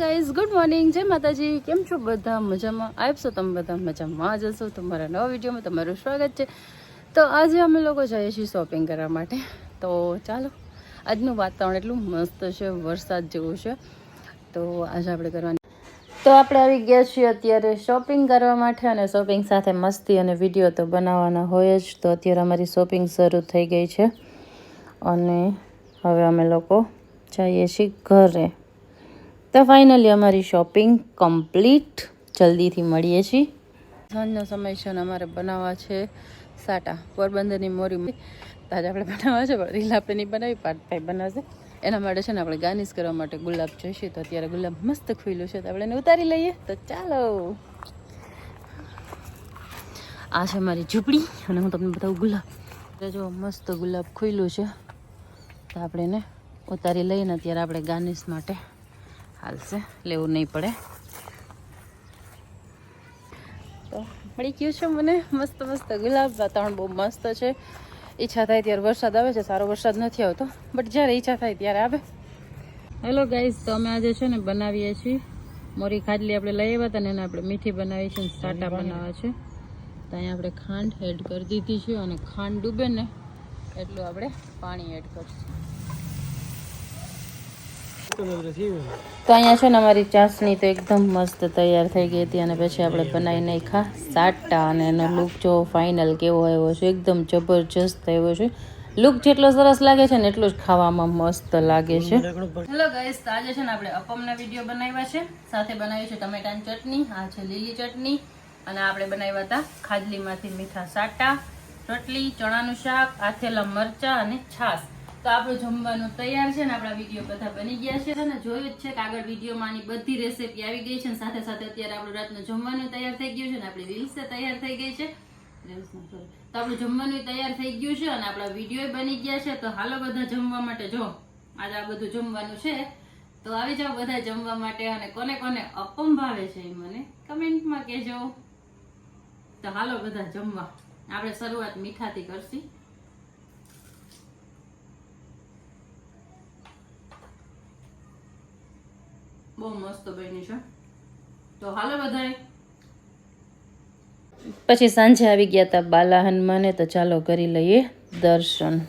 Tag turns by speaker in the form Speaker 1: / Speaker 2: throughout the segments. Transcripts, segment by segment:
Speaker 1: Guys good morning જય માતાજી. કેમ છો બધા? મજામાં? આવશો તમે બધા મજામાં જશો તમારા નવા વિડીયોમાં તમારું સ્વાગત છે. તો આજે અમે લોકો જઈએ છીએ શોપિંગ કરવા માટે. તો ચાલો, આજનું વાતાવરણ એટલું મસ્ત છે, વરસાદ જેવું છે. તો આજે આપણે કરવાની તો આપણે આવી ગયા છીએ અત્યારે શોપિંગ કરવા માટે અને શોપિંગ સાથે મસ્તી અને વીડિયો તો બનાવવાના હોય જ. તો અત્યારે અમારી શોપિંગ શરૂ થઈ ગઈ છે. અને હવે અમે લોકો જઈએ છીએ ઘરે. તો ફાઇનલી અમારી શોપિંગ કમ્પ્લીટ જલ્દીથી મળીએ છીએ. સાંજનો સમય છે અને અમારે બનાવવા છે સાટા. પોરબંદરની મોરી તાજ આપણે બનાવવા છે, પણ રીલ આપણે નહીં બનાવી પાર્થભાઈ બનાવશે. એના માટે છે ને આપણે ગાર્નિશ કરવા માટે ગુલાબ જોઈશે. તો અત્યારે ગુલાબ મસ્ત ખુલ્યું છે, તો આપણે એને ઉતારી લઈએ. તો ચાલો. આ છે મારી ઝૂંપડી, અને હું તમને બતાવું ગુલાબ. જો મસ્ત ગુલાબ ખુલ્યું છે. તો આપણે એને ઉતારી લઈને અત્યારે આપણે ગાર્નિશ માટે હાલશે લેવું નહીં પડે. તો મળી ગયું છે મને મસ્ત મસ્ત ગુલાબ. વાતાવરણ બહુ મસ્ત છે. ઈચ્છા થાય ત્યારે વરસાદ આવે છે સારો વરસાદ નથી આવતો. બટ જ્યારે ઈચ્છા થાય ત્યારે આવે. હેલો ગાઈઝ તો અમે આજે છે ને બનાવીએ છીએ. મોરી ખાટલી આપણે લઈ આવ્યા હતા ને એને આપણે મીઠી બનાવી છે સાટા બનાવવા છે. તો અહીંયા આપણે ખાંડ એડ કરી દીધી છે અને ખાંડ ડૂબે ને એટલું આપણે પાણી એડ કરશું. તો અહીંયા છે ને અમારી ચાસણી તો એકદમ મસ્ત તૈયાર થઈ ગઈ હતી અને પછી આપણે બનાવી નાખ્યા સાટા અને એનો લુક જો ફાઇનલ કેવો આવ્યો છે, એકદમ જબરજસ્ત આવ્યો છે. લુક જેટલો સરસ લાગે છે ને એટલું જ ખાવામાં મસ્ત લાગે છે. હેલો ગાઈસ આજે છે ને આપણે અપમના વીડિયો બનાવ્યા છે. સાથે બનાવી છે ટમેટાની ચટણી, આ છે લીલી ચટણી અને આપણે બનાવ્યા હતા ખાજલીમાંથી મીઠા સાટા, રોટલી, ચણાનું શાક, આથેલા મરચા અને છાશ. તો આપણું જમવાનું તૈયાર છે ને આપણા વીડિયો બધા બની ગયા છે. અને જોયું જ છે કે આગળ વિડીયોમાં આની બધી રેસીપી આવી ગઈ છે અને સાથે સાથે અત્યારે આપણું રાતનું જમવાનું તૈયાર થઈ ગયું છે ને આપણી રીલ્સ તૈયાર થઈ ગઈ છે. તો આપણું જમવાનું તૈયાર થઈ ગયું છે અને આપણા વીડિયો બની ગયા છે. તો હાલો બધા જમવા માટે જો, આજે આ બધું જમવાનું છે. તો આવી જાઓ બધા જમવા માટે અને કોને કોને અપમ ભાવે છે એ મને કમેન્ટમાં કહેજો. તો હાલો બધા જમવા. આપણે શરૂઆત મીઠાથી કરશી. બહુ મસ્ત બની છે. તો હાલો બધાય. પછી સાંજે આવી ગયા હતા બાલા હનુમાને તો ચાલો કરી લઈએ દર્શન.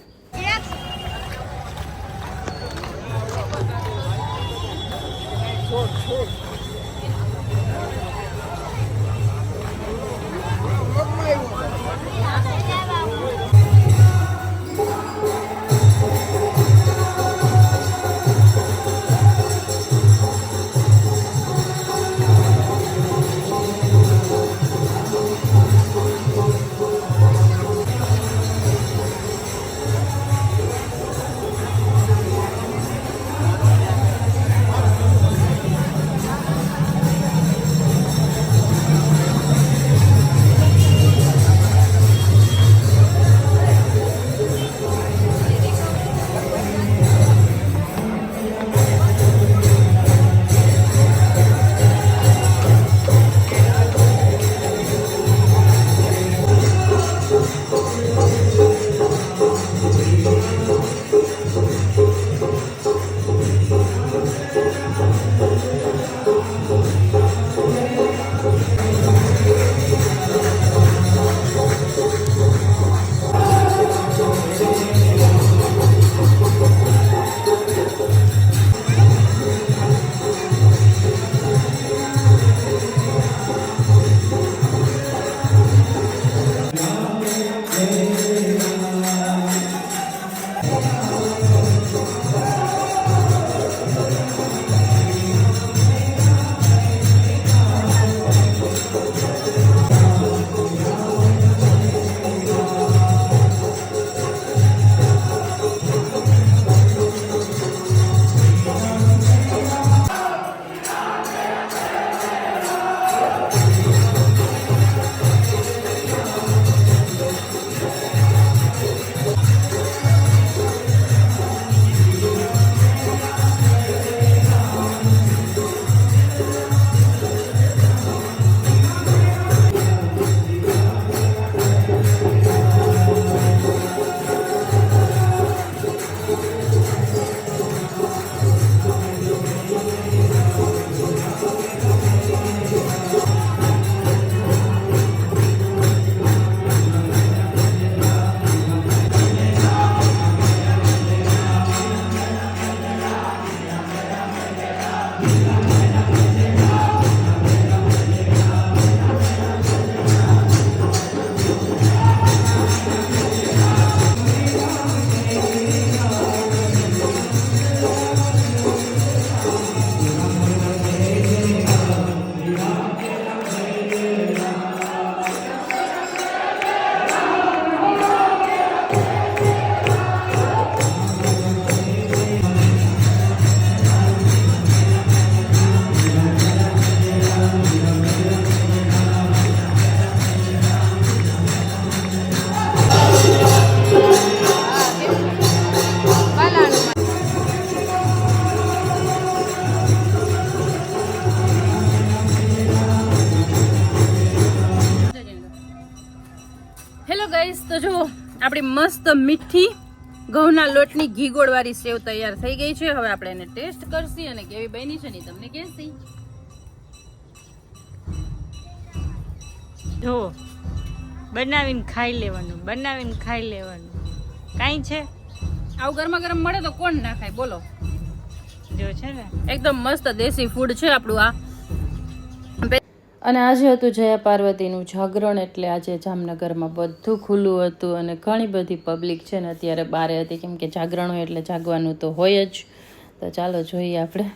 Speaker 1: આપણી મસ્ત મીઠી ઘઉંના લોટની ઘી ગોળવાળી સેવ તૈયાર થઈ ગઈ છે. હવે આપણે એને ટેસ્ટ કરશી અને કેવી બની છે ને તમને કહેશી.
Speaker 2: જો બનાવીને ખાઈ લેવાનું બનાવીને ખાઈ લેવાનું. કાંઈ છે?
Speaker 1: આવું ગરમા ગરમ મળે તો કોણ ના ખાય? બોલો.
Speaker 2: જો છે ને.
Speaker 1: એકદમ મસ્ત દેશી ફૂડ છે આપણું આ. અને આજે હતું જયા પાર્વતીનું જાગરણ એટલે આજે જામનગરમાં બધું ખુલ્લું હતું અને ઘણી બધી પબ્લિક છે ને અત્યારે બારે હતી. કેમ કે જાગરણ હોય એટલે જાગવાનું તો હોય જ. તો ચાલો જોઈએ આપણે.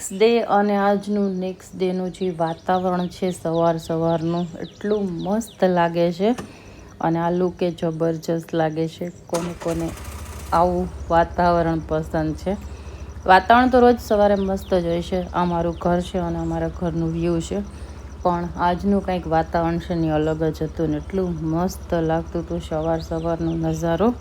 Speaker 1: નેક્સ્ટ ડે અને આજનું નેક્સ્ટ ડેનું જે વાતાવરણ છે સવાર સવારનું, એટલું મસ્ત લાગે છે. અને આ લુકે જબરજસ્ત લાગે છે. કોને કોને આવું વાતાવરણ પસંદ છે. વાતાવરણ તો રોજ સવારે મસ્ત જ હોય છે. આ મારું ઘર છે અને અમારા ઘરનું વ્યૂ છે. પણ આજનું કંઈક વાતાવરણ છે ને અલગ જ હતું ને એટલું મસ્ત લાગતું હતું સવાર સવારનો નજારો.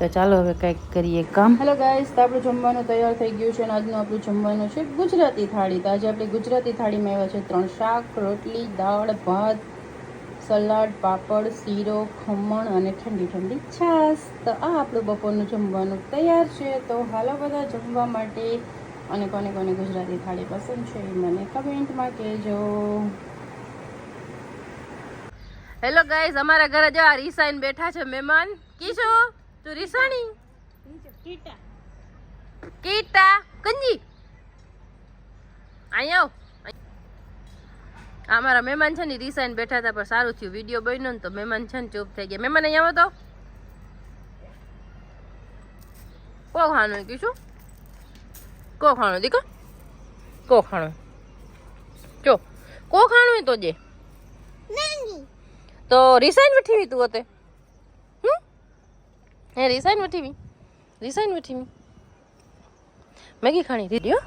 Speaker 1: તો ચાલો હવે કંઈક કરીએ કામ. હેલો ગાઈસ તો આપણું જમવાનું તૈયાર થઈ ગયું છે અને આજનું આપણું જમવાનું છે ગુજરાતી થાળી. તો આજે આપણી ગુજરાતી થાળીમાં આવ્યા છે ત્રણ શાક રોટલી દાળ ભાત સલાડ પાપડ શીરો ખમણ અને ઠંડી ઠંડી છાશ. તો આ આપણું બપોરનું જમવાનું તૈયાર છે. તો હાલો બધા જમવા માટે. અને કોને કોને ગુજરાતી થાળી પસંદ છે એ મને કમેન્ટમાં કહેજો. હેલો ગાઈઝ અમારા ઘરે જો આ રીસાઈન બેઠા છે મહેમાન. કીશો તું રિસાણી?
Speaker 2: કીટા.
Speaker 1: કીટા? કંજી? અહીંયા આવ. અમારા મહેમાન છે ને રીસાઈન બેઠા હતા પણ સારું થયું. વીડિયો બન્યો ને તો મહેમાન છે ને ચૂપ થઈ ગયા. મહેમાન અહીંયા આવો તો. કો ખાણું? કીશું કો ખાણું? દીકો કો ખાણું? જો. કો ખાણું તો જે તો રિસાઈન બેઠી તું હોતે હમ રિસાઈન બેઠી રિસાઈન બેઠી મેગી ખાણી દીધી હો?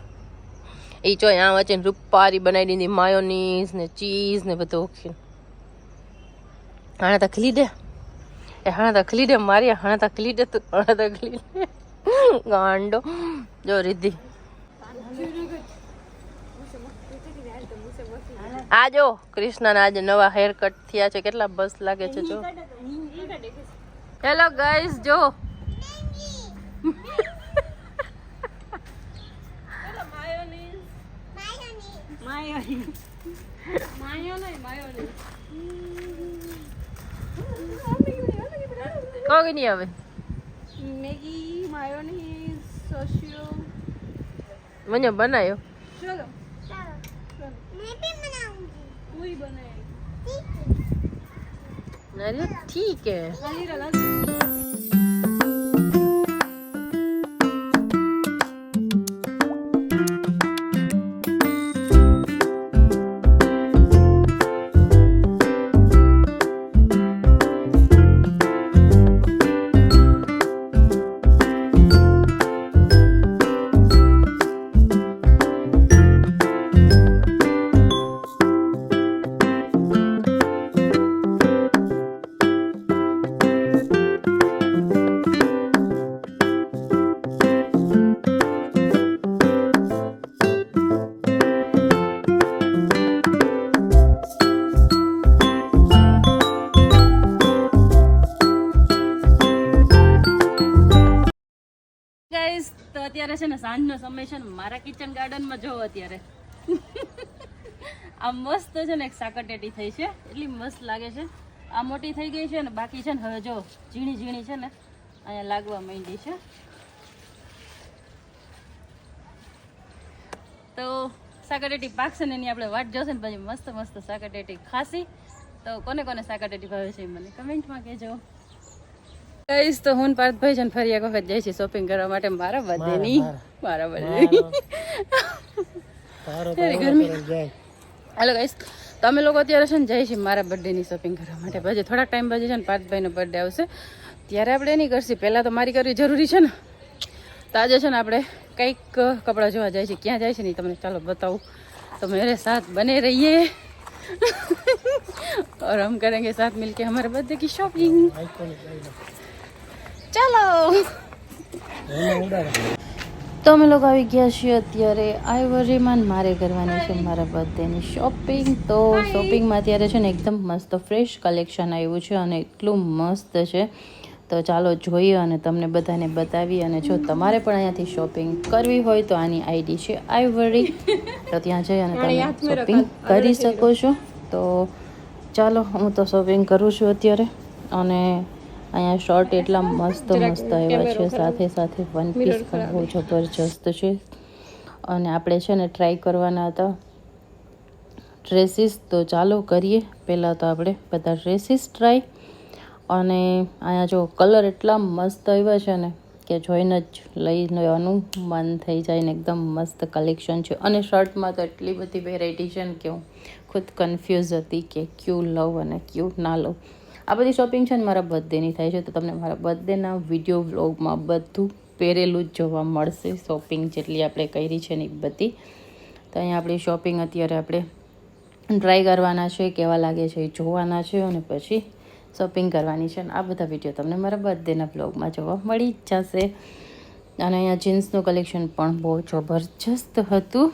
Speaker 1: એ જો આ વચ્ચે રૂપારી બનાવી દીધી માયોનીઝ ને ચીઝ ને બધું ઓખી હાણા તકલી દે. એ હાણા તકલી દે, મારી હાણા તકલી દે તું હાણા તકલી દે. ગાંડો. જો રીધી. આ જો, કૃષ્ણના આજે નવા હેર કટ થયા છે. કેટલા બસ લાગે છે, જો. હેલો ગાઈસ જો. કોગી નહીં હવે
Speaker 2: મેગી માયોનીઝ સોશિયો
Speaker 1: મને બનાયો.
Speaker 2: ચલો. પૂરી બનાવી
Speaker 1: अरे ठीक है છે ને, સાંજનો સમય છે ને, મારા કિચન ગાર્ડનમાં જોવો અત્યારે. આ મસ્ત છે ને, એક સાકરટેટી થઈ છે. એટલી મસ્ત લાગે છે. આ મોટી થઈ ગઈ છે ને, બાકી છે ને, હવે જો, ઝીણી ઝીણી છે ને, અહીંયા લાગવા માંડી છે. તો સાકરટેટી પાકશે ને, એની આપણે વાટ જોશે ને, પછી મસ્ત મસ્ત સાકરટેટી ખાસી. તો કોને કોને સાકરટેટી ભાવે છે મને કમેન્ટમાં કહેજો. ગાઈસ તો હું પાર્થભાઈ છે ને ફરી એક વખત જાય છે શોપિંગ કરવા માટે મારા બર્થડે ની મારા બર્થડે ગરમી હેલો ગાઈસ તો અમે લોકો અત્યારે છે ને જઈએ છીએ મારા બર્થડે ની શોપિંગ કરવા માટે પછી થોડાક ટાઈમ પછી છે ને પાર્થભાઈનો બર્થડે આવશે ત્યારે આપણે એની કરશું પહેલાં તો મારી કરવી જરૂરી છે ને તો આજે છે ને આપણે કંઈક કપડાં જોવા જાય છે ક્યાં જાય છે ને ઈ તમને ચાલો બતાવું તો મેરે સાથ બને રહીએ और हम करेंगे साथ मिलके हमारे बर्थडे की शॉपिंग चलो તો અમે લોકો આવી ગયા છીએ અત્યારે આઈવરીમાં મારે કરવાની છે મારા બર્થડેની શોપિંગ. તો શોપિંગમાં અત્યારે છે ને એકદમ મસ્ત ફ્રેશ કલેક્શન આવ્યું છે અને એટલું મસ્ત છે. તો ચાલો જોઈએ અને તમને બધાને બતાવી અને જો તમારે પણ અહીંયાથી શોપિંગ કરવી હોય તો આની આઈડી છે આઈવરી. તો ત્યાં જઈ અને તમે શોપિંગ કરી શકો છો. તો ચાલો હું તો શોપિંગ કરું છું અત્યારે. અને અહીંયા શર્ટ એટલા મસ્ત મસ્ત આવ્યા છે. સાથે સાથે વન પીસ પણ બહુ જબરજસ્ત છે. અને આપણે છે ને ટ્રાય કરવાના હતા. ડ્રેસીસ તો ચાલો કરીએ. પહેલાં તો આપણે બધા ડ્રેસીસ ટ્રાય અને અહીંયા જો કલર એટલા મસ્ત આવ્યા છે ને કે જોઈને જ લઈ લેવાનું મન થઈ જાય ને એકદમ મસ્ત કલેક્શન છે. અને શર્ટમાં તો એટલી બધી વેરાયટી છે ને કે હું ખુદ કન્ફ્યુઝ હતી કે ક્યુ લઉં અને ક્યુ ના લઉં. આ બધી શોપિંગ છે ને મારા બર્થડેની થાય છે, તો તમને મારા બર્થડેના વીડિયો વ્લોગમાં બધું પહેરેલું જ જોવા મળશે. શોપિંગ જેટલી આપણે કરી છે ને એ બધી. તો અહીંયા આપણી શોપિંગ અત્યારે આપણે ટ્રાય કરવાના છે, કેવા લાગે છે એ જોવાના છે અને પછી શોપિંગ કરવાની છે. અને આ બધા વીડિયો તમને મારા બર્થડેના બ્લોગમાં જોવા મળી જ જશે. અને અહીંયા જીન્સનું કલેક્શન પણ બહુ જબરજસ્ત હતું.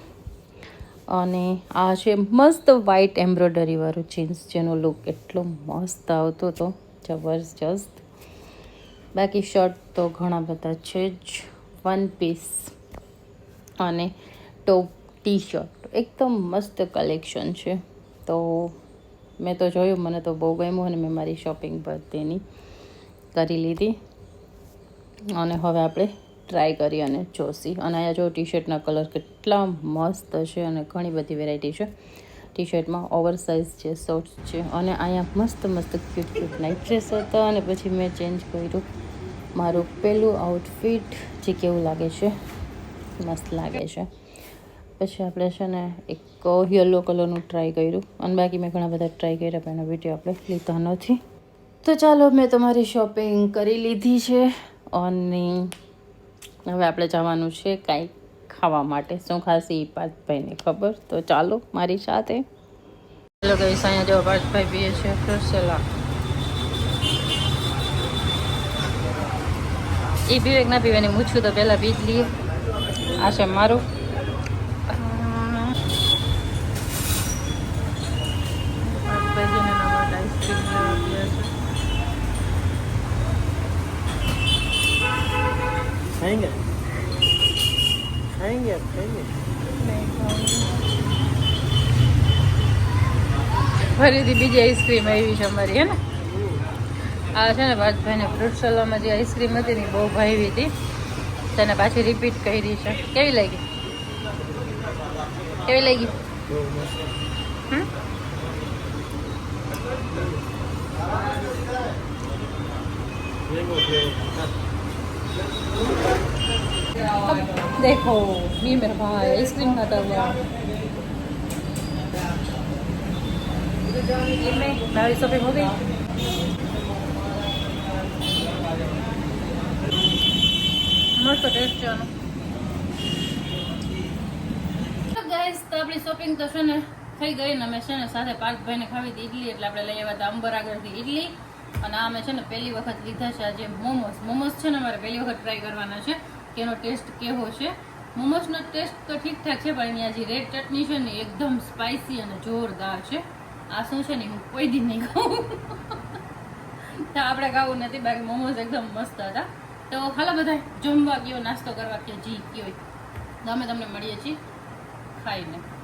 Speaker 1: અને આ છે મસ્ત વ્હાઈટ એમ્બ્રોઇડરીવાળું જીન્સ જેનો લુક એટલો મસ્ત આવતો હતો, જબરજસ્ત. બાકી શર્ટ તો ઘણા બધા છે જ. વન પીસ અને ટોપ ટી શર્ટ એકદમ મસ્ત કલેક્શન છે. તો મેં તો જોયું, મને તો બહુ ગમ્યું અને મેં મારી શોપિંગ બર્થડેની કરી લીધી. અને હવે આપણે ટ્રાય કરી અને જોશી. અને અહીંયા જો ટી શર્ટના કલર કેટલા મસ્ત છે અને ઘણી બધી વેરાયટી છે. ટી શર્ટમાં ઓવર સાઇઝ છે શોર્ટ્સ છે અને અહીંયા મસ્ત મસ્ત ક્યુટ ક્યુટ નાઇટ ડ્રેસ હતા અને પછી મેં ચેન્જ કર્યું મારું પહેલું આઉટફિટ જે કેવું લાગે છે, મસ્ત લાગે છે. પછી આપણે છે ને એક યલો કલરનું ટ્રાય કર્યું અને બાકી મેં ઘણા બધા ટ્રાય કર્યા, પણ એનો વીડિયો આપણે લીધા નથી. તો ચાલો મેં તમારી શોપિંગ કરી લીધી છે અને હવે આપણે જવાનું છે કાંઈક ખાવા માટે. શું ખાસી એ પાર્થભાઈને ખબર? તો ચાલો મારી સાથે. ચાલો કઈ અહીંયા જો પાર્થભાઈ પીએ છે ફ્રૂટ એ પીવે ના પીવે ને મૂછું તો પહેલાં પી જ લઈએ. આ છે મારું.
Speaker 3: खाएंगे खाएंगे आप खाएंगे
Speaker 1: ફરીથી બીજી આઈસ્ક્રીમ આવી છે અમારી હે ને આ છે ને ભાતભાઈને ફ્રૂટ સલામાં જે આઈસ્ક્રીમ હતી ને એ બહુ ભાવી હતી તેને પાછી રિપીટ કરી છે કેવી લાગી કેવી લાગી
Speaker 3: बहू मस्त
Speaker 1: હમ?
Speaker 3: मैंगो फ्लेवर
Speaker 1: देखो ये मेरा भाई आइसक्रीम खाता हुआ मेरी शॉपिंग हो गई મસ્ત ટેસ્ટ છે આનો ગાઈસ તો આપણી શોપિંગ તો છે ને થઈ ગઈ ને અમે છે ને સાથે પાર્થભાઈને ખાવી હતી ઇડલી એટલે આપણે લઈ આવ્યા હતા અંબર આગળથી ઇડલી અને આ અમે છે ને પહેલી વખત લીધા છે આજે મોમોસ મોમોસ છે ને અમારે પહેલી વખત ટ્રાય કરવાના છે કે એનો ટેસ્ટ કેવો છે? મોમોસનો ટેસ્ટ તો ઠીકઠાક છે, પણ આ જે રેડ ચટણી છે ને, એકદમ સ્પાઇસી અને જોરદાર છે. આ શું છે ને, હું કોઈ દી નહીં ખાઉં. તો આપણે ખાવું નથી, બાકી મોમોસ એકદમ મસ્ત હતા. તો હાલો બધા જમવા ગયો, નાસ્તો કરવા કે જી કયો તો અમે તમને મળીએ છીએ ખાઈને.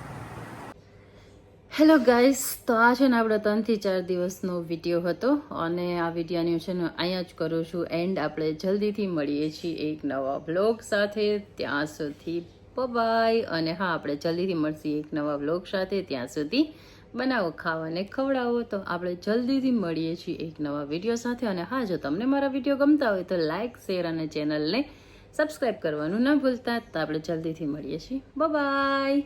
Speaker 1: હેલો ગાઈસ તો આ છે ને આપણો ત્રણથી ચાર દિવસનો વીડિયો હતો અને આ વિડીયોની છે ને અહીંયા જ કરું છું. એન્ડ આપણે જલ્દીથી મળીએ છીએ એક નવા બ્લોગ સાથે. ત્યાં સુધી બાય અને હા, આપણે જલ્દીથી મળશે એક નવા બ્લોગ સાથે. ત્યાં સુધી બનાવો ખાવાને ખવડાવો. તો આપણે જલ્દીથી મળીએ છીએ એક નવા વીડિયો સાથે. અને હા, જો તમને મારા વીડિયો ગમતા હોય તો લાઇક શેર અને ચેનલને સબસ્ક્રાઈબ કરવાનું ન ભૂલતા. તો આપણે જલ્દીથી મળીએ છીએ. બાય